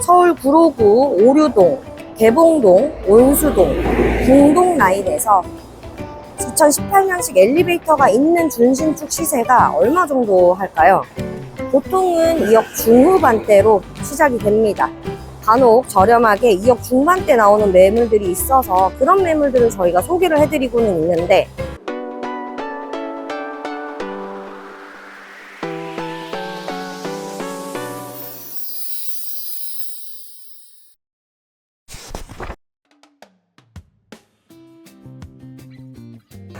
서울 구로구 오류동, 개봉동, 온수동, 궁동 라인에서 2018년식 엘리베이터가 있는 준신축 시세가 얼마 정도 할까요? 보통은 2억 중후반대로 시작이 됩니다. 간혹 저렴하게 2억 중반대 나오는 매물들이 있어서 그런 매물들을 저희가 소개를 해드리고는 있는데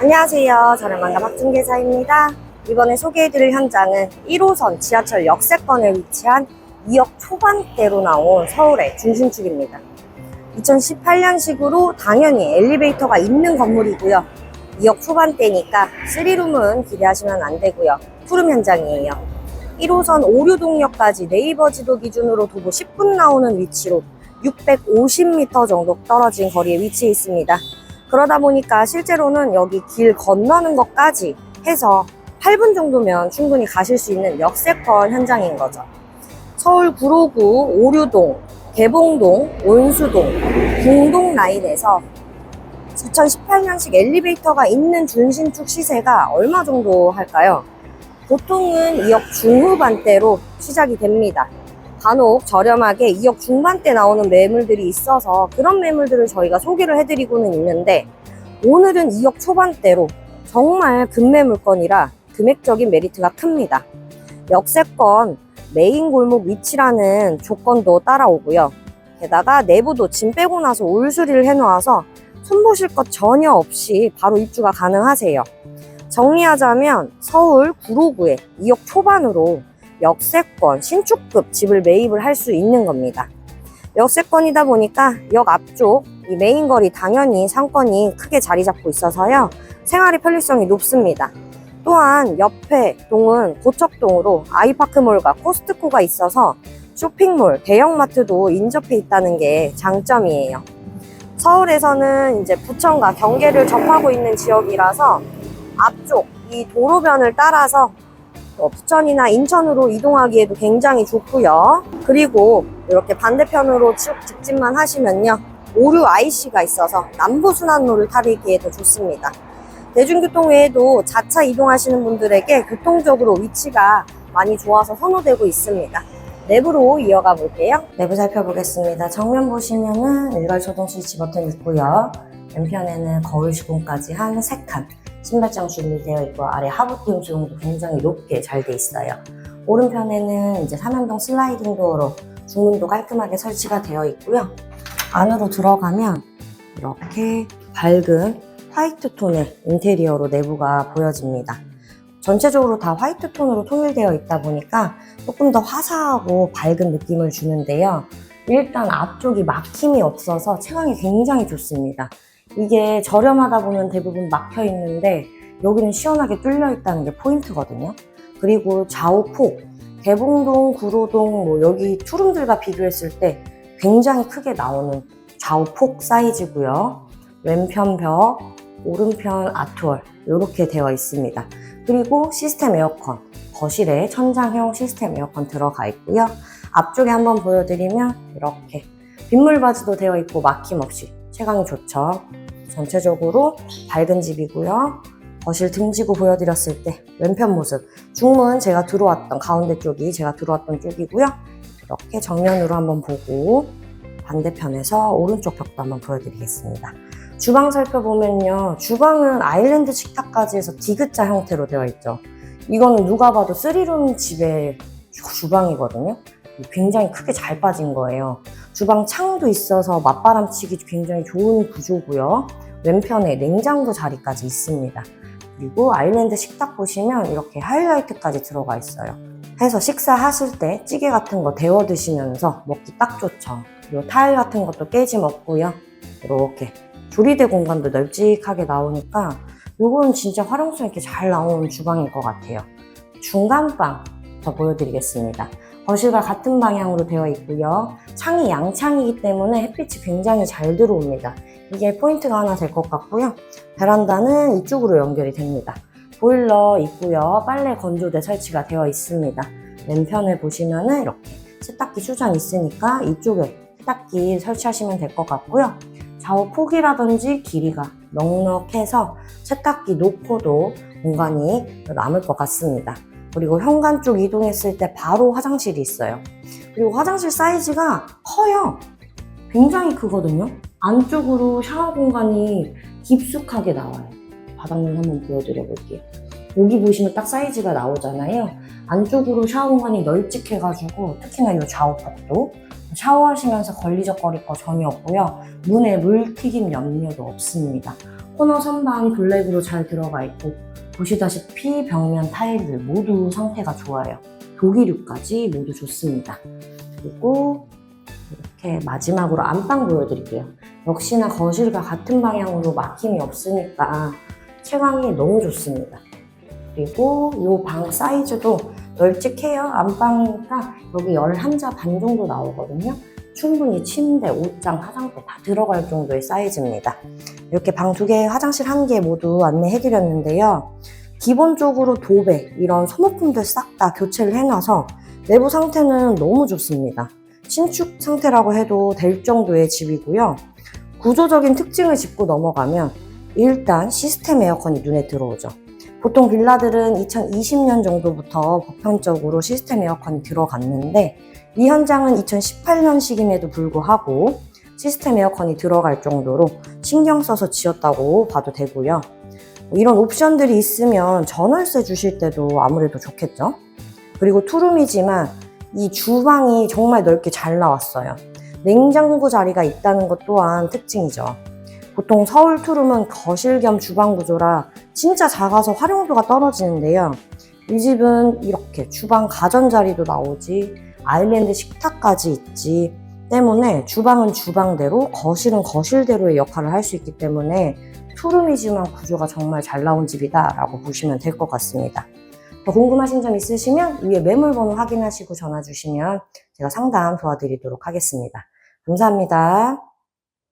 안녕하세요. 저는 만감 학중개사입니다. 이번에 소개해드릴 현장은 1호선 지하철 역세권에 위치한 2억 초반대로 나온 서울의 중심축입니다. 2018년식으로 당연히 엘리베이터가 있는 건물이고요. 2억 초반대니까 3룸은 기대하시면 안 되고요. 푸름 현장이에요. 1호선 오류동역까지 네이버 지도 기준으로 도보 10분 나오는 위치로 650m 정도 떨어진 거리에 위치해 있습니다. 그러다 보니까 실제로는 여기 길 건너는 것까지 해서 8분 정도면 충분히 가실 수 있는 역세권 현장인 거죠. 서울 구로구 오류동, 개봉동, 온수동, 궁동 라인에서 2018년식 엘리베이터가 있는 준신축 시세가 얼마 정도 할까요? 보통은 2억 중후반대로 시작이 됩니다. 간혹 저렴하게 2억 중반대 나오는 매물들이 있어서 그런 매물들을 저희가 소개를 해드리고는 있는데 오늘은 2억 초반대로 정말 금매 물건이라 금액적인 메리트가 큽니다. 역세권 메인 골목 위치라는 조건도 따라오고요. 게다가 내부도 짐 빼고 나서 올수리를 해놓아서 손보실 것 전혀 없이 바로 입주가 가능하세요. 정리하자면 서울 구로구에 2억 초반으로 역세권 신축급 집을 매입을 할 수 있는 겁니다. 역세권이다 보니까 역 앞쪽 이 메인 거리 당연히 상권이 크게 자리 잡고 있어서요. 생활의 편리성이 높습니다. 또한 옆에 동은 고척동으로 아이파크몰과 코스트코가 있어서 쇼핑몰, 대형마트도 인접해 있다는 게 장점이에요. 서울에서는 이제 부천과 경계를 접하고 있는 지역이라서 앞쪽 이 도로변을 따라서 어, 부천이나 인천으로 이동하기에도 굉장히 좋고요. 그리고 이렇게 반대편으로 쭉 직진만 하시면요. 오류 IC가 있어서 남부순환로를 타기에도 좋습니다. 대중교통 외에도 자차 이동하시는 분들에게 교통적으로 위치가 많이 좋아서 선호되고 있습니다. 내부로 이어가 볼게요. 내부 살펴보겠습니다. 정면 보시면은 일괄 조동 스위치 버튼 있고요. 왼편에는 거울 시공까지 한 3칸. 신발장 준비되어 있고 아래 하부팀 조형도 굉장히 높게 잘 돼 있어요. 오른편에는 이제 삼연동 슬라이딩 도어로 중문도 깔끔하게 설치가 되어 있고요. 안으로 들어가면 이렇게 밝은 화이트 톤의 인테리어로 내부가 보여집니다. 전체적으로 다 화이트 톤으로 통일되어 있다 보니까 조금 더 화사하고 밝은 느낌을 주는데요. 일단 앞쪽이 막힘이 없어서 채광이 굉장히 좋습니다. 이게 저렴하다 보면 대부분 막혀 있는데 여기는 시원하게 뚫려 있다는 게 포인트거든요. 그리고 좌우 폭, 개봉동, 구로동, 뭐 여기 투룸들과 비교했을 때 굉장히 크게 나오는 좌우 폭 사이즈고요. 왼편 벽, 오른편 아트월 이렇게 되어 있습니다. 그리고 시스템 에어컨, 거실에 천장형 시스템 에어컨 들어가 있고요. 앞쪽에 한번 보여드리면 이렇게 빗물 바지도 되어 있고 막힘 없이 채광이 좋죠. 전체적으로 밝은 집이고요. 거실 등지고 보여드렸을 때 왼편 모습 중문 제가 들어왔던 가운데 쪽이 제가 들어왔던 쪽이고요. 이렇게 정면으로 한번 보고 반대편에서 오른쪽 벽도 한번 보여드리겠습니다. 주방 살펴보면요. 주방은 아일랜드 식탁까지 해서 디귿자 형태로 되어 있죠. 이거는 누가 봐도 3룸 집의 주방이거든요. 굉장히 크게 잘 빠진 거예요. 주방 창도 있어서 맞바람치기 굉장히 좋은 구조고요. 왼편에 냉장고 자리까지 있습니다. 그리고 아일랜드 식탁 보시면 이렇게 하이라이트까지 들어가 있어요. 해서 식사하실 때 찌개 같은 거 데워 드시면서 먹기 딱 좋죠. 그리고 타일 같은 것도 깨짐 없고요. 이렇게 조리대 공간도 널찍하게 나오니까 이건 진짜 활용성 있게 잘 나온 주방일 것 같아요. 중간방 더 보여드리겠습니다. 거실과 같은 방향으로 되어 있고요. 창이 양창이기 때문에 햇빛이 굉장히 잘 들어옵니다. 이게 포인트가 하나 될 것 같고요. 베란다는 이쪽으로 연결이 됩니다. 보일러 있고요. 빨래 건조대 설치가 되어 있습니다. 왼편을 보시면은 이렇게 세탁기 수전 있으니까 이쪽에 세탁기 설치하시면 될 것 같고요. 좌우 폭이라든지 길이가 넉넉해서 세탁기 놓고도 공간이 남을 것 같습니다. 그리고 현관 쪽 이동했을 때 바로 화장실이 있어요. 그리고 화장실 사이즈가 커요. 굉장히 크거든요. 안쪽으로 샤워 공간이 깊숙하게 나와요. 바닥면 한번 보여드려 볼게요. 여기 보시면 딱 사이즈가 나오잖아요. 안쪽으로 샤워 공간이 널찍해가지고 특히나 이 좌우폭도 샤워하시면서 걸리적거릴 거 전혀 없고요. 문에 물 튀김 염려도 없습니다. 코너 선반 블랙으로 잘 들어가 있고 보시다시피 벽면 타일들 모두 상태가 좋아요. 독일유까지 모두 좋습니다. 그리고 이렇게 마지막으로 안방 보여드릴게요. 역시나 거실과 같은 방향으로 막힘이 없으니까 채광이 너무 좋습니다. 그리고 이 방 사이즈도 널찍해요. 안방이니까 여기 11자 반 정도 나오거든요. 충분히 침대, 옷장, 화장대 다 들어갈 정도의 사이즈입니다. 이렇게 방 두 개, 화장실 한 개 모두 안내해드렸는데요. 기본적으로 도배, 이런 소모품들 싹 다 교체를 해놔서 내부 상태는 너무 좋습니다. 신축 상태라고 해도 될 정도의 집이고요. 구조적인 특징을 짚고 넘어가면 일단 시스템 에어컨이 눈에 들어오죠. 보통 빌라들은 2020년 정도부터 보편적으로 시스템 에어컨이 들어갔는데 이 현장은 2018년식임에도 불구하고 시스템 에어컨이 들어갈 정도로 신경 써서 지었다고 봐도 되고요. 이런 옵션들이 있으면 전월세 주실 때도 아무래도 좋겠죠. 그리고 투룸이지만 이 주방이 정말 넓게 잘 나왔어요. 냉장고 자리가 있다는 것 또한 특징이죠. 보통 서울 투룸은 거실 겸 주방 구조라 진짜 작아서 활용도가 떨어지는데요. 이 집은 이렇게 주방 가전자리도 나오지 아일랜드 식탁까지 있지 때문에 주방은 주방대로 거실은 거실대로의 역할을 할 수 있기 때문에 투룸이지만 구조가 정말 잘 나온 집이다 라고 보시면 될 것 같습니다. 더 궁금하신 점 있으시면 위에 매물번호 확인하시고 전화 주시면 제가 상담 도와드리도록 하겠습니다. 감사합니다.